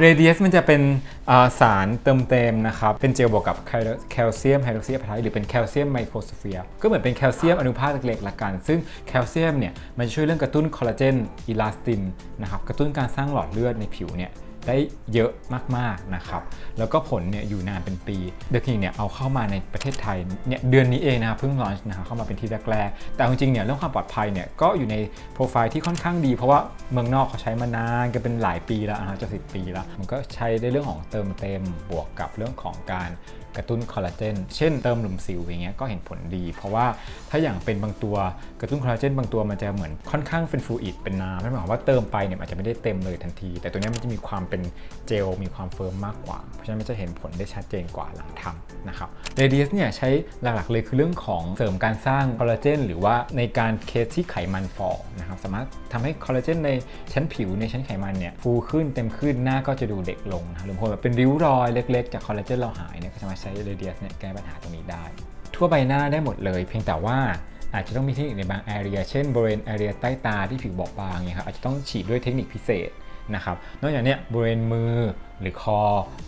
เรเดียสมันจะเป็นาสารเติมเต็มนะครับ เป็นเจลบวกกับแคลเซียมไฮดรอกซีอะพาไทหรือเป็นแคลเซียมไมโครสเฟียร์ก็เหมือนเป็นแคลเซียมอนุภาคเล็กๆละกัน ซึ่งแคลเซียมเนี่ยมันช่วยเรื่องกระตุ้นคอลลาเจนอิลาสตินนะครับกระตุ้นการสร้างหลอดเลือดในผิวเนี่ย ได้เยอะมากๆนะครับ แล้วก็ผลเนี่ยอยู่นานเป็นปีเดอะคิงเนี่ยเอาเข้ามาในประเทศไทยเนี่ยเดือนนี้เองนะเพิ่งลอนช์นะครับเข้ามาเป็นที่แรกๆแต่เอาจริงๆเนี่ยเรื่องความปลอดภัยเนี่ยก็อยู่ในโปรไฟล์ที่ค่อนข้างดี เพราะว่าเมืองนอกเขาใช้มานานกันเป็นหลายปีแล้วนะจะสิปีแล้ว มันก็ใช้ในเรื่องของเติมเต็มบวกกับเรื่องของการ กระตุ้นคอลลาเจน เช่นเติมหลุมสิวอย่างเงี้ยก็เห็นผลดี เพราะว่าถ้าอย่างเป็นบางตัวกระตุ้นคอลลาเจนบางตัวมันจะเหมือนค่อนข้างเป็นฟลูอิดเป็นน้ำนั่นหมายความว่าเติมไปเนี่ยอาจจะไม่ได้เต็มเลยทันที แต่ตัวนี้มันจะมีความเป็นเจลมีความเฟิร์มมากกว่า เพราะฉะนั้นมันจะเห็นผลได้ชัดเจนกว่าหลังทำนะครับเรเดียสเนี่ยใช้หลักๆเลยคือเรื่องของเสริมการสร้างคอลลาเจนหรือว่าในการเคสที่ไขมันฝ่อนะครับสามารถทำให้คอลลาเจนในชั้นผิวในชั้นไขมันเนี่ยฟูขึ้นเต็มขึ้นหน้าก็จะดูเด็กลงนะหรือบางคนแบบเป็นริ้วรอยเล็ก ๆ จากคอลลาเจนเราหายเนี่ยก็จะมาใช้เรเดียสเนี่ยแก้ปัญหาตรงนี้ได้ ทั่วใบหน้าได้หมดเลย เพียงแต่ว่าอาจจะต้องมีเทคนิคในบางแอเรียเช่นบริเวณแอเรียใต้ตาที่ผิวบอบบางเนี่ยครับอาจจะต้องฉีดด้วยเทคนิคพิเศษนะครับนอกจากนี้บริเวณมือหรือคอ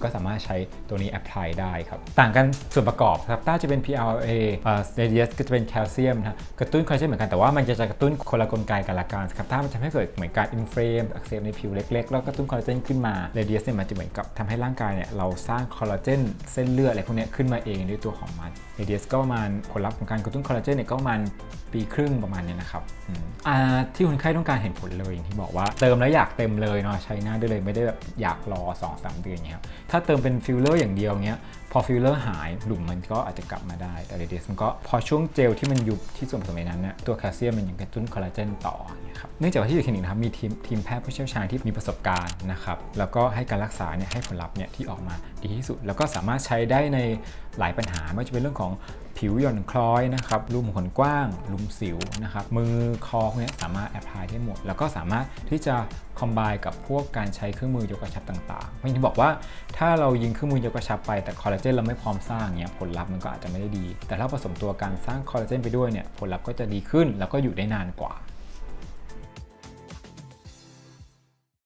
ก็สามารถใช้ตัวนี้แอพพลายได้ครับ ต่างกันส่วนประกอบครับต้าจะเป็น PRA เอ่อ Radius ก็จะเป็นแคลเซียมนะกระตุ้นคอลลาเจนเหมือนกันแต่ว่ามันจะกระตุ้นคนละกลไกกันละกันครับต้ามันทำให้เกิดเหมือนการอินเฟรมอักเสบในผิวเล็กๆ แล้วกระตุ้นคอลลาเจนขึ้นมา Radius เนี่ยมันจะเหมือนกับทำให้ร่างกายเนี่ยเราสร้างคอลลาเจนเส้นเลือดอะไรพวกนี้ขึ้นมาเองด้วยตัวของมัน Radius ก็ประมาณผลลัพธ์ของการกระตุ้นคอลลาเจนเนี่ยก็ประมาณปีครึ่งประมาณเนี้ยนะครับอ่าที่คนไข้ต้องการเห็นผลเลยอย่างที่บอกว่าเติมแล้วอยากเต็มเลยเนาะใช้หน้าได้เลยไม่ได้แบบอยากรอ2-3เดือนเงี้ยถ้าเติมเป็นฟิลเลอร์อย่างเดียวเงี้ยพอฟิลเลอร์หายหลุมมันก็อาจจะกลับมาได้ แต่เดียสมันก็พอช่วงเจลที่มันยุบที่ส่วนผสมนั้นเนี่ยตัวแคลเซียมมันยังกระตุ้นคอลลาเจนต่อเงี้ยครับเนื่องจากว่าที่อยู่คลินิกนะครับมีทีมทีมแพทย์ผู้เชี่ยวชาญที่มีประสบการณ์นะครับแล้วก็ให้การรักษาเนี่ยให้ผลลัพธ์เนี่ยที่ออกมาดีที่สุด แล้วก็สามารถใช้ได้ในหลายปัญหาไม่ว่าจะเป็นเรื่องของ ผิวหย่อนคล้อยนะครับรูมขนกว้างลุมสิวนะครับมือคอพวกเนี้ยสามารถแอพพลายได้หมด แล้วก็สามารถที่จะคอมไบกับพวกการใช้เครื่องมือยกกระชับต่างๆไม่ที่บอกว่าถ้าเรายิงเครื่องมือยกกระชับไปแต่คอลลาเจนเราไม่พร้อมสร้างเนี้ยผลลัพธ์มันก็อาจจะไม่ได้ดี แต่ถ้าผสมตัวการสร้างคอลลาเจนไปด้วยเนี่ยผลลัพธ์ก็จะดีขึ้นแล้วก็อยู่ได้นานกว่า